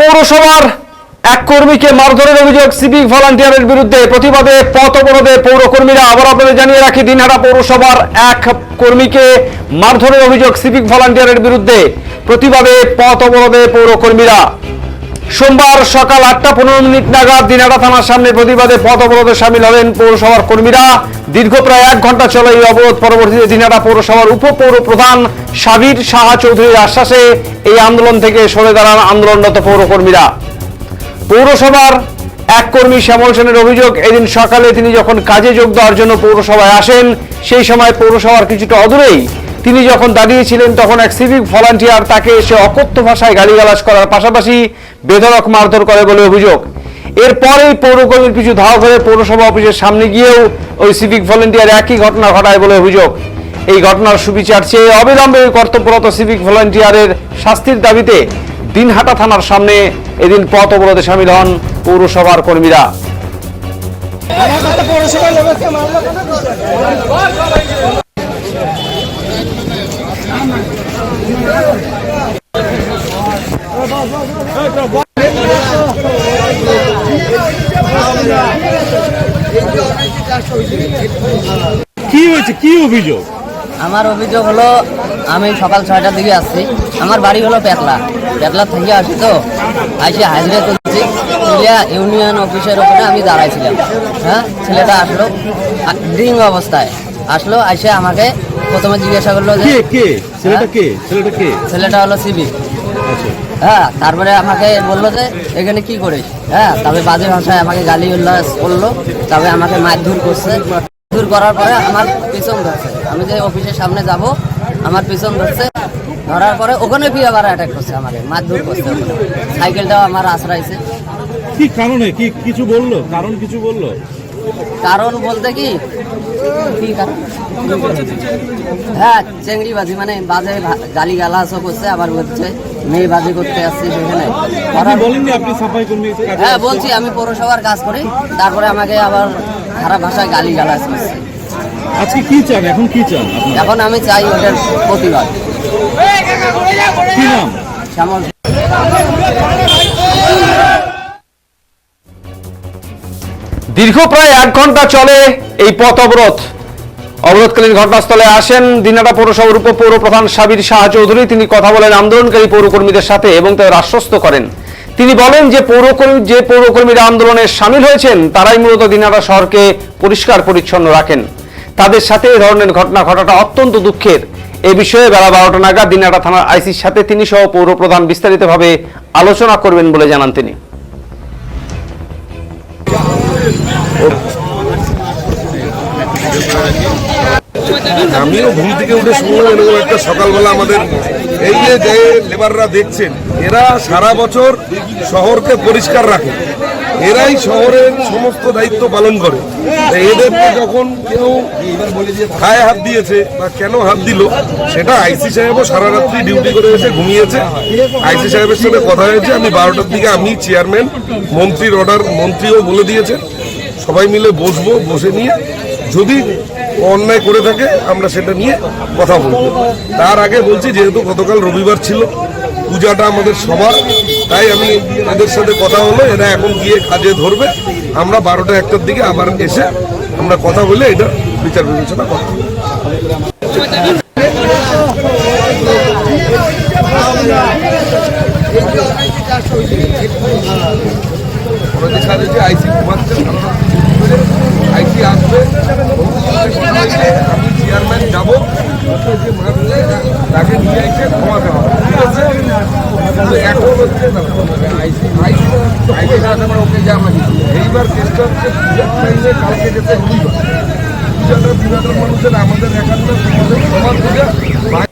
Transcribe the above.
পৌরসভার এক কর্মীকে মারধরের অভিযোগ সিভিক ভলান্টিয়ারের বিরুদ্ধে প্রতিবাদে পথ অবরোধে পৌরকর্মীরা আবার আপনাদের জানিয়ে রাখি, দিনহাটা পৌরসভার এক কর্মীকে মারধরের অভিযোগ সিভিক ভলান্টিয়ারের বিরুদ্ধে প্রতিবাদে পথ অবরোধে পৌরকর্মীরা। সোমবার সকাল আটটা পনেরো মিনিট নাগাদ দিনহাটা থানার সামনে প্রতিবাদে পথ অবরোধে সামিল হলেন পৌরসভার কর্মীরা। দীর্ঘ প্রায় এক ঘণ্টা চলে এই অবরোধ পরবর্তীতে দিনহাটা পৌরসভার উপপৌর প্রধান সাবির সাহা চৌধুরীর আশ্বাসে এই আন্দোলন থেকে সরে দাঁড়ান আন্দোলনরত পৌরকর্মীরা। পৌরসভার এক কর্মী শ্যামল সেনের অভিযোগ, এদিন সকালে তিনি যখন কাজে যোগ দেওয়ার জন্য পৌরসভায় আসেন, সেই সময় পৌরসভার কিছুটা অদূরেই তিনি যখন দাঁড়িয়েছিলেন তখন এক সিভিক ভলান্টিয়ার তাকে এসে অকথ্য ভাষায় গালিগালাজ করার পাশাপাশি বেধরক মারধর করে বলে অভিযোগ। এরপরেই পৌরকর্মীর কিছু ধাওয়া করে পৌরসভা অফিসের সামনে গিয়েও ওই সিভিক ভলান্টিয়ার একই ঘটনা ঘটায় বলে অভিযোগ। এই ঘটনার সুবিচার চেয়ে অবিলম্বে কর্তব্যরত সিভিক ভলান্টিয়ারের শাস্তির দাবিতে দিনহাটা থানার সামনে এদিন পথ অবরোধে সামিল হন পৌরসভার কর্মীরা। আমার অভিযোগ হলো, আমি সকাল ছয়টার দিকে আসছি। আমার বাড়ি হলো পেতলা। পেতলা থেকে আসি তো। আইসে হাজিরা করছি তুলিয়া ইউনিয়ন অফিসের ওখানে আমি দাঁড়াইছিলাম। হ্যাঁ? ছেলেটা আসলো। ড্রিং অবস্থায়। আসলো, আইসে আমাকে প্রথমে জিজ্ঞাসা করল যে কে কে? ছেলেটা কে? ছেলেটা কে? ছেলেটা হলো সিবি। আচ্ছা। হ্যাঁ তারপরে আমাকে বলল যে এখানে কি করিস? হ্যাঁ তবে বাজে ভাষায় আমাকে গালি উল্লাস করল। তবে আমাকে মারধর করছে। মারধর করার পরে আমার পিছন ধরছে। আমি যে অফিসের সামনে যাব আমার পিছন ধরছে। ধরার পরে ওখানে কি আবার অ্যাটাক করছে আমাকে মারধর করছে সাইকেলটাও আমার আশ্রাইছে কি কারণে? কি কিছু বলল? কারণ কিছু বলল? কারণ বলতে কি? হ্যাঁ চেংড়িবাজি মানে বাজে গালি গালাসও করছে আবার বলছে মেয়ে বাজি করতে আসছি সেখানে। হ্যাঁ বলছি আমি পৌরসভার কাজ করি তারপরে আমাকে আবার খারাপ ভাষায় গালি গালাজ করছে। আজকে কি চান? এখন কি চান এখন আমি চাই ওটার প্রতিবাদ। কি নাম? শ্যামল দীর্ঘ প্রায় এক ঘণ্টা চলে এই পথ অবরোধ। অবরোধকালীন ঘটনাস্থলে আসেন দিনাটা পৌরসভার উপপৌর প্রধান সাবির শাহ চৌধুরী। তিনি কথা বলেন আন্দোলনকারী পৌরকর্মীদের সাথে এবং তাদের আশ্বস্ত করেন। তিনি বলেন যে পৌরকর্মী যে পৌরকর্মীরা আন্দোলনে সামিল হয়েছেন, তারাই মূলত দিনাটা শহরকে পরিষ্কার পরিচ্ছন্ন রাখেন। তাদের সাথে এই ধরনের ঘটনা ঘটাটা অত্যন্ত দুঃখের। এ বিষয়ে বেলা বারোটা নাগাদ দিনাটা থানার আইসির সাথে তিনি সহ পৌর প্রধান বিস্তারিতভাবে আলোচনা করবেন বলে জানান তিনি। আমিও ঘুম থেকে উঠে শুনলাম এরকম একটা সকালবেলা আমাদের এই যে যে লেবাররা দেখছেন, এরা সারা বছর শহরকে পরিষ্কার রাখে। এরাই শহরের সমস্ত দায়িত্ব পালন করে। এদেরকে যখন কেউ খায় হাত দিয়েছে বা কেন হাত দিল, সেটা আইসি সাহেবও সারা রাত্রি ডিউটি করে এসে ঘুমিয়েছে। আইসি সাহেবের সাথে কথা হয়েছে। আমি বারোটার দিকে আমি চেয়ারম্যান মন্ত্রীর অর্ডার মন্ত্রীও বলে দিয়েছে। সবাই মিলে বসবো, বসে নিয়ে যদি অন্যায় করে থাকে, আমরা সেটা নিয়ে কথা বলব। তার আগে বলছি, যেহেতু গতকাল রবিবার ছিল, পূজাটা আমাদের সবার, তাই আমি এদের সাথে কথা হলো, এরা এখন গিয়ে কাজে ধরবে। আমরা বারোটা একটার দিকে আবার এসে আমরা কথা বলে এটা বিচার বিবেচনা করব আইসি ঘুমাচ্ছে আইসি আসবে। আমি চেয়ারম্যান যাব তাকে নিয়ে এসে ক্ষমাতে হবে। ঠিক আছে? এখন হচ্ছে আইসি আইসি ওকে যা আমরা এইবার কেসটা হচ্ছে পূজার টাইমে মানুষের আমাদের পূজা